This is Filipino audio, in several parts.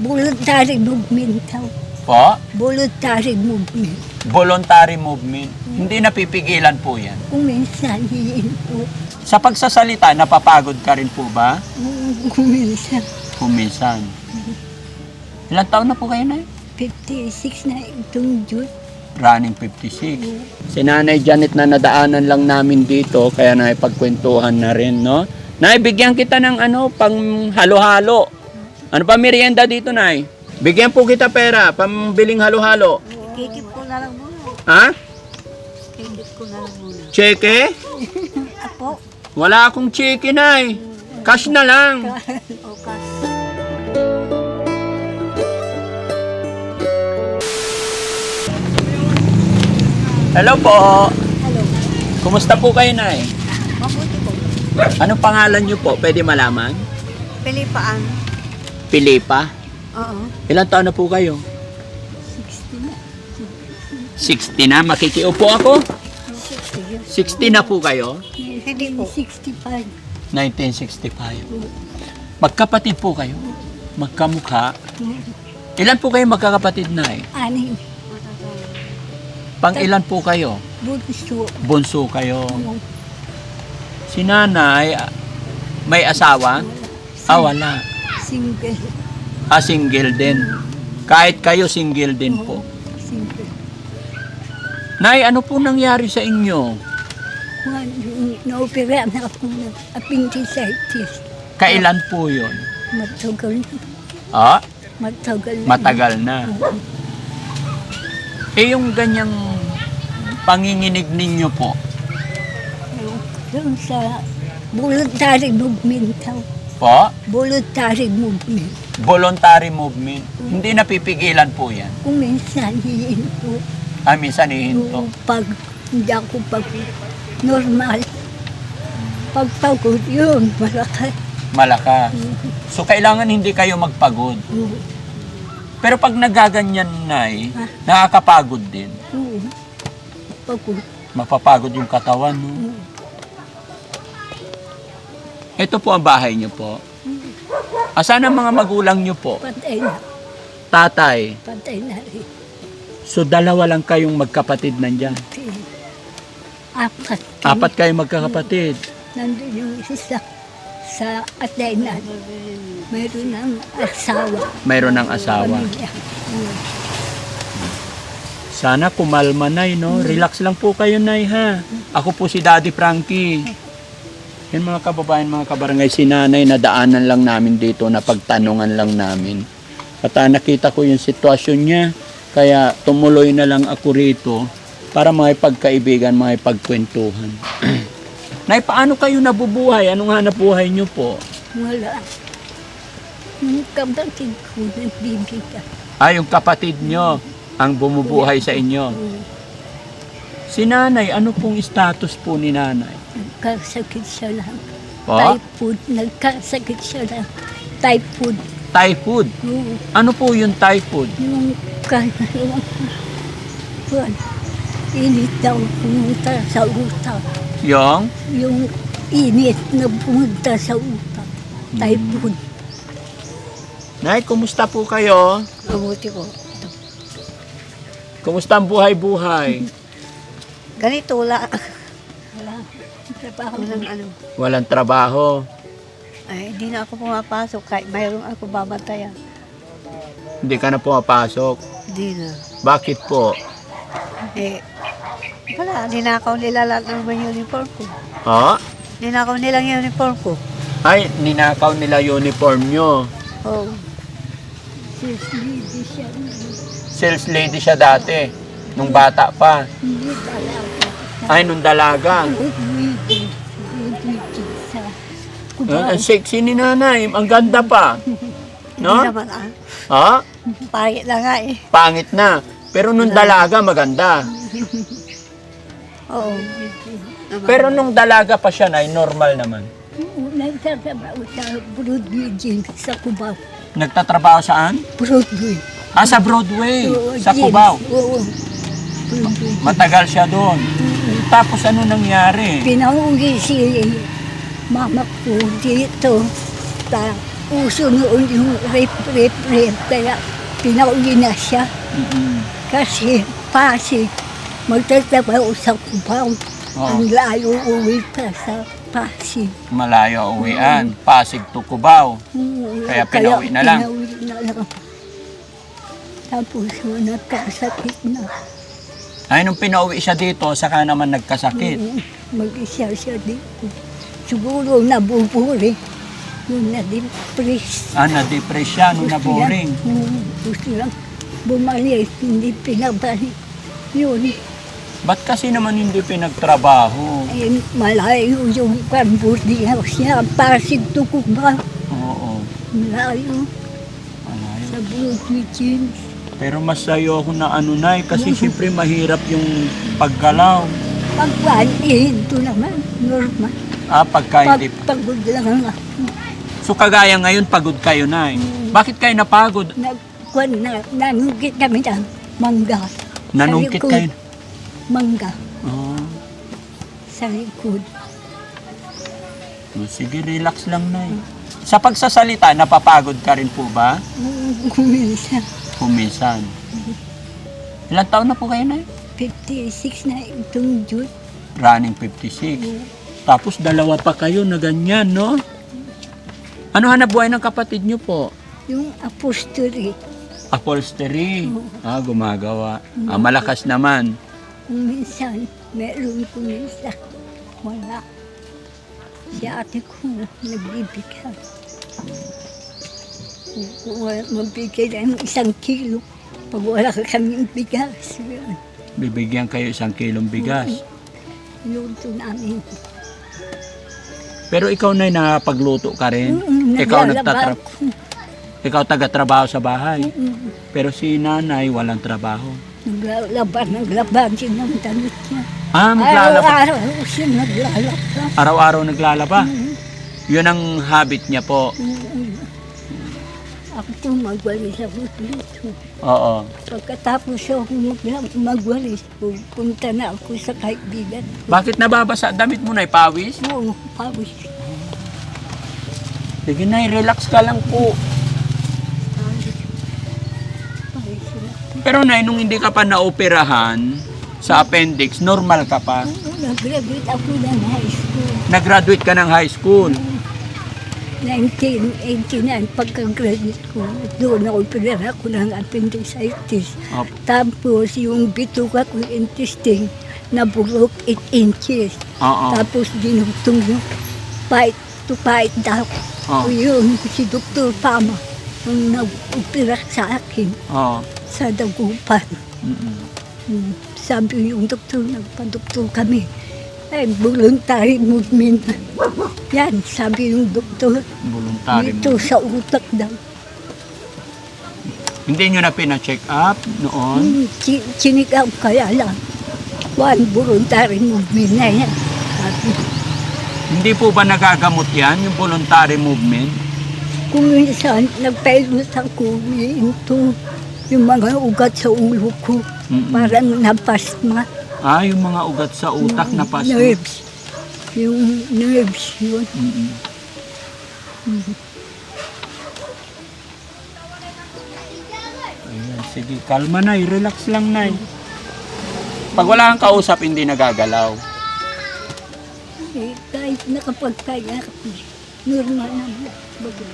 voluntary movement daw. Po? Voluntary movement. Voluntary movement. Hindi napipigilan po yan. Kung minsan, hihin po. Sa pagsasalita, napapagod ka rin po ba? Kung minsan, Kung minsan. Ilang taon na po kayo na 56 na itong June. Running 56. Si Nanay Janet na nadaanan lang namin dito, kaya naipagkwentuhan na rin, no? Nay, bigyan kita ng ano, pang halo-halo. Ano pa merienda dito, Nay? Bigyan po kita pera, pambiling halo-halo. Kikip ko na lang muna. Ha? Kikip ko na lang muna. Cheque? Apo, Wala akong cheque, Nay. Cash na lang. o kas. Hello po. Hello. Kumusta po kayo, Nay? Mabuti po. Anong pangalan niyo po? Pwede malaman? Pilipaan. Pilipa. Oo. Ilang taon na po kayo? 60 na. 60 na. Makikiupo ako. 60 60 na po kayo? Hindi po. 65. 1965. Magkapatid po kayo? Magkamukha? Ilan po kayo magkakapatid na eh? Anim. Pang ilan po kayo? Bunso. Bunso kayo. Si nanay, may asawa? Ah, wala. Single. Ah, single din. Kahit kayo, single din po. Single. Nay, ano po nangyari sa inyo? Na-opera na ako ng appendicitis. Kailan po yun? Matagal na. Ah, Matagal na. matagal na. Eh, yung ganyang panginginig ninyo po, Yung sa voluntary movement daw. Po, Voluntary movement. voluntary movement, hindi napipigilan po yan. Kung minsan hihin po. Ah, minsan ihinto. Yung pag hindi ako pag normal. Pag pagod yun, malaki. Malakas. So, kailangan hindi kayo magpagod. Oo. Pero pag nagaganyan na eh, Ah. nakakapagod din. Oo. Pagod. Mapapagod yung katawan. No? Oo. Ito po ang bahay niyo po. Asan ang mga magulang niyo po? Patay na. Tatay. Patay na rin. So, dalawa lang kayong magkapatid nandyan. Apat. Apat kayong magkakapatid. Nandun yung isa sa Atena. Mayroon ng asawa. Mayroon ng asawa. Sana kumalma, Nay, no? Relax lang po kayo, Nay, ha? Ako po si Daddy Frankie. Yan mga kababayan, mga kabarangay, si Nanay, nadaanan lang namin dito, na pagtanungan lang namin. At ah, nakita ko yung sitwasyon niya, kaya tumuloy na lang ako rito para mga pagkaibigan, mga pagkwentuhan. Nay, paano kayo nabubuhay? Anong hanap buhay niyo po? Wala. Yung kapatid ko nagbibigay. Ah, yung kapatid niyo ang bumubuhay sa inyo. Oo. Si Nanay, ano pong status po ni Nanay? Nagkasakit siya lang. Po? Typhoid. Nagkasakit siya lang. Typhoid. Typhoid. Oo. Ano po yung typhoid? Yung buwan. Init daw pumunta sa utak. Yung? Yung init na pumunta sa utak. Typhoid. Nay, kumusta po kayo? Mabuti ko. Kumusta ang buhay-buhay? Ganito, wala. Trabaho. Walang ano. Walang trabaho. Ay, hindi na ako pumapasok kahit mayroong ako babantayan. Hindi ka na pumapasok. Hindi na. Bakit po? Eh, wala. Ninakaw nila lahat ng mga uniform ko. Ha? Ninakaw nila yung uniform ko. Ay, ninakaw nila uniform nyo. Oh. Sis, hindi siya. Sales lady siya dati. Nung bata pa. Hindi talaga. Ay, nung dalaga. Ang sexy ni nanay. Ang ganda pa. Hindi No? naman ah. Ha? Pangit na nga eh. Pangit na. Pero nung dalaga, maganda. Oo. Pero nung dalaga pa siya, nay, normal naman. Nagtatrabaho sa Broadway Gym sa Cubao. Nagtatrabaho saan? Broadway. Ah, sa Broadway. Oo, Sa gym. Cubao. Oo. Broadway. Matagal siya doon. Tapos ano nangyari? Pinauwi si mama ko dito. Ta, uso noon yung rip, rip, rip. Kaya pinauwi na siya. Mm-mm. Kasi Pasig, magtatrabaho sa Cubao. Oo. Ang layo uwi pa sa Pasig. Malayo uwian. Pasig to Cubao. Mm, Kaya pinauwi na lang. Pinauwi na lang. Tapos nagkasakit na. Ay, nung pinauwi siya dito, saka naman nagkasakit. Mm, Mag-isa siya dito. Siguro nabuburi. Yung na-depress. Ah, na-depress siya nung Gusto naboring. lang- mm, Gusto lang bumalik, hindi pinabalik. Yun, Ba't kasi naman hindi pinagtrabaho? eh, malayo yung pambudi house niya. Pasig to ba? Oo. Malayo Malayo. sa Bukidin. Pero masayo ako na ano na kasi siyempre mahirap yung paggalaw. Pagwan, eh, ito naman, normal. Ah, pagka Pag, hindi. pagod lang ako. So kagaya ngayon, pagod kayo na Bakit kayo napagod? Nagkwan na, nanungkit kami ng mangga. Nanungkit Sa likod. kayo? Mangga Oh. sa likod. Oh, Sige, relax lang na Sa pagsasalita, napapagod ka rin po ba? Kuminsan, Kumisan. Ilang taon na po kayo na 56 na itong June. Running 56. Tapos dalawa pa kayo na ganyan, no? Ano hanap buhay ng kapatid nyo po? Yung apostolic, Upholstery. Ah, gumagawa. Ah, malakas naman. kuminsan, meron kuminsan, wala. Si ate ko, nagbibigay. Wala mabigay ng isang kilo, pag wala ka kaming bigas, yun, Bibigyan kayo isang kilong bigas. luto namin. Pero ikaw na nakapagluto ka rin. Mm, Ikaw naglalaba nagtatra ako. Ikaw taga-trabaho sa bahay. Mm, Pero si nanay walang trabaho. Naglalaba, naglaba din ng damit niya. Ah, maglalaba. Araw-araw siya naglalaba. Araw-araw naglalaba. Mm, Yun ang habit niya po. mm. Ako po magwalis ako dito. Oo. Pagkatapos ako mag- magwalis, pupunta na ako sa kaibigan. Bakit nababasa damit mo na pawis? Oo, pawis. Sige na, relax ka lang po. Pawis. Pawis na. Pero na, nung hindi ka pa naoperahan sa appendix, normal ka pa. Oo, Nag-graduate ako ng high school. Nag-graduate ka ng high school. 1989, pagka-graduate ko, doon ako pinira ko ng appendicitis. Opo. Tapos yung bituka ko intestine, nabulok 8 inches. Oo. Tapos dinugtong yung fight to fight daw. Oo. Yun, si Dr. Pama, ang nag-upira sa akin Oo. sa dagupan. Mm-mm. Hmm, Sabi yung doktor, nagpa-doktor kami. Ay, voluntary movement. Yan, sabi yung doktor. Voluntary Dito mo. sa utak daw. Hindi nyo na pina-check up noon? Hmm, chi- Chinigaw kaya lang. One voluntary movement na yan. Sabi, Hindi po ba nagagamot yan, yung voluntary movement? kung minsan, nagpailos ako, ito, yung mga ugat sa ulo ko, Mm-mm. parang napasma. Ah, yung mga ugat sa utak na paso. Nerves. Yung nerves yun. Mm-mm. Ayan, sige, kalma na, relax lang na. Pag wala kang kausap, hindi nagagalaw. Eh, kahit nakapagkaya normal na bago.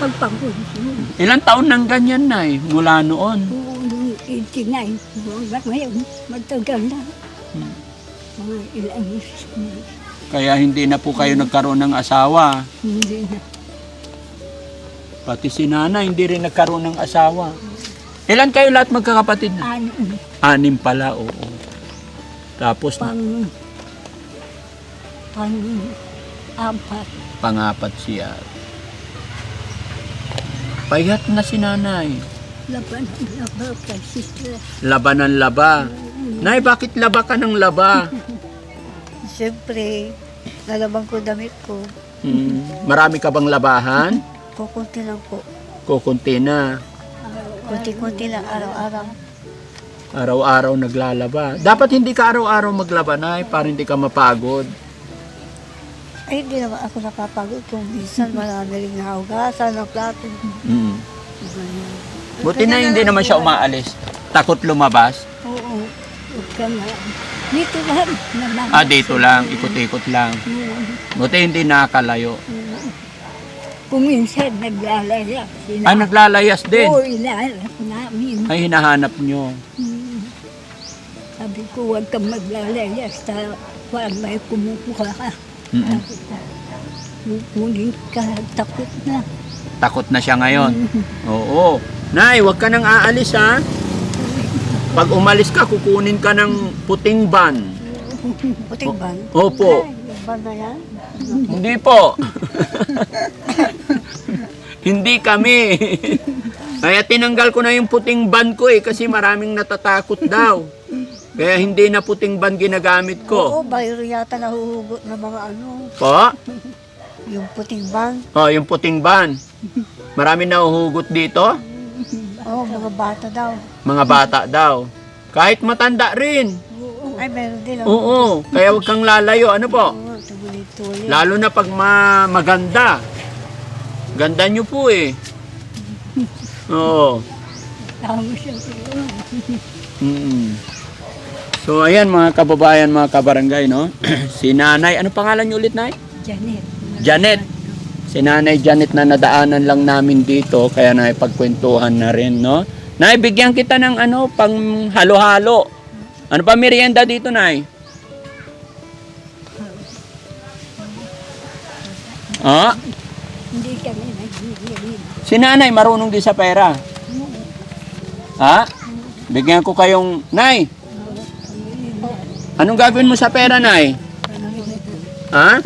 Pagpagod yun. Ilang taon nang ganyan na mula noon. Oo, 89, hanggang ngayon, matagal na. Hmm. Mga ilang years na. Kaya hindi na po kayo nagkaroon ng asawa. Hindi na. Pati si Nana, hindi rin nagkaroon ng asawa. Ilan kayo lahat magkakapatid na? Ano, Anim pala, oo. Tapos, pang, pang, apat. pangapat siya. Payat na si nanay. Laban ang laba kay sister. Labanan laba. Nay, bakit laba ka ng laba? Siyempre, nalabang ko damit ko. Hmm, Marami ka bang labahan? Kukunti lang po. Kukunti na. Kunti-kunti lang araw-araw. Araw-araw naglalaba. Dapat hindi ka araw-araw maglaba, Nay, para hindi ka mapagod. Ay, hindi naman ako napapagod kung minsan marami rin nahugasan ng plato. Mm. Ganyan. Buti na hindi naman siya umaalis. Takot lumabas. Oo. Huwag ka na. Dito lang. naman. Ah, dito lang. Ikot-ikot lang. Buti hindi nakakalayo. Kung minsan naglalaya. Sila. Ah, naglalayas din. Oo, inaarap namin. Ay, hinahanap nyo. Hmm. Sabi ko, huwag kang maglalaya. Sa kung may kumukuha ka. Mm-mm. Sabi ko, kukunin ka. Takot na. Takot na siya ngayon. Oo. Nay, wag ka nang aalis ha. Pag umalis ka, kukunin ka ng puting ban. Puting ban? Opo. Ban na yan? Hindi po. Hindi kami. Kaya tinanggal ko na yung puting ban ko eh kasi maraming natatakot daw. Kaya hindi na puting ban ginagamit ko. Oo, bayro yata nahuhugot ng mga ano, Po? yung puting ban. Oh, yung puting ban. Marami nahuhugot dito. Oo, mga bata daw. Mga bata daw. Kahit matanda rin. Ay, meron din. Oo. oh. Kaya wag kang lalayo. Ano po? Oo, tuloy-tuloy. Lalo na pag ma maganda. Ganda nyo po eh. Oo. Tama siya. Mm. So ayan mga kababayan, mga kabarangay, no? si Nanay, ano pangalan niyo ulit, Nay? Janet. Janet. Si Nanay Janet na nadaanan lang namin dito, kaya naipagkwentuhan na rin, no? Nay, bigyan kita ng ano, pang halo-halo. Ano pa merienda dito, Nay? Ah, Hindi kami nagbibili. si Nanay marunong din sa pera. Ha? Bigyan ko kayong, Nay, anong gagawin mo sa pera, Nay? Ha?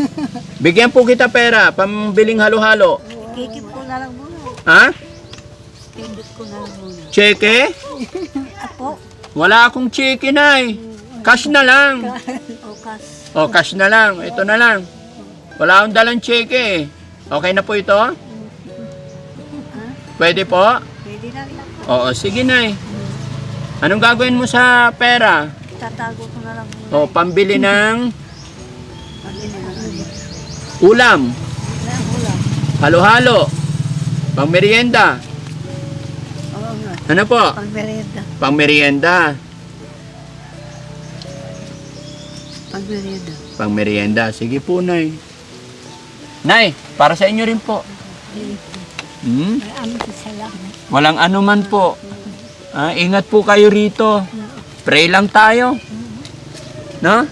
Bigyan po kita pera, pambiling halo-halo. Kikip ko na lang muna. Ha? Kikip ko na lang muna. Cheque? Apo, Wala akong cheque, Nay. Cash na lang. okas. O, cash na lang. Ito na lang. Wala akong dalang cheque. eh. Okay na po ito? Pwede po? Pwede na lang. Oo, sige, Nay. Anong gagawin mo sa pera? Tatago ko na lang muna. O, pambili ng na. Ulam, halo-halo, pang merienda. Ano po? Pang merienda. Pang merienda. Pang merienda. Pang merienda. Sige po, Nay. Nay, para sa inyo rin po. Hmm? Walang anuman po. Ah, ingat po kayo rito. Pray lang tayo. No?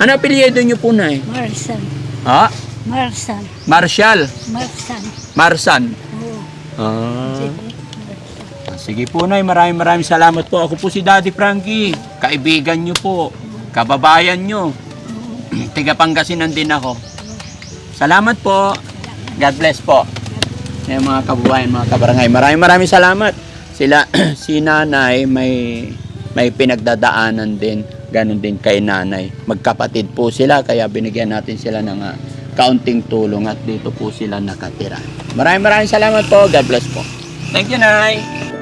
Ano apelyido niyo po, Nay? Marsan. Ha? Marsan. Marshall. Marsan. Marsan. Oo. Ah. Sige. Sige po, Nay. Maraming maraming salamat po. Ako po si Daddy Frankie. Kaibigan niyo po. Kababayan niyo. Tiga Pangasinan din ako. Salamat po. God bless po. Yung mga kababayan, mga kabarangay. Maraming maraming salamat. Sila, si nanay may, may pinagdadaanan din. Ganon din kay nanay. Magkapatid po sila, kaya binigyan natin sila ng ah, kaunting tulong at dito po sila nakatira. Maraming maraming salamat po. God bless po. Thank you, Nay.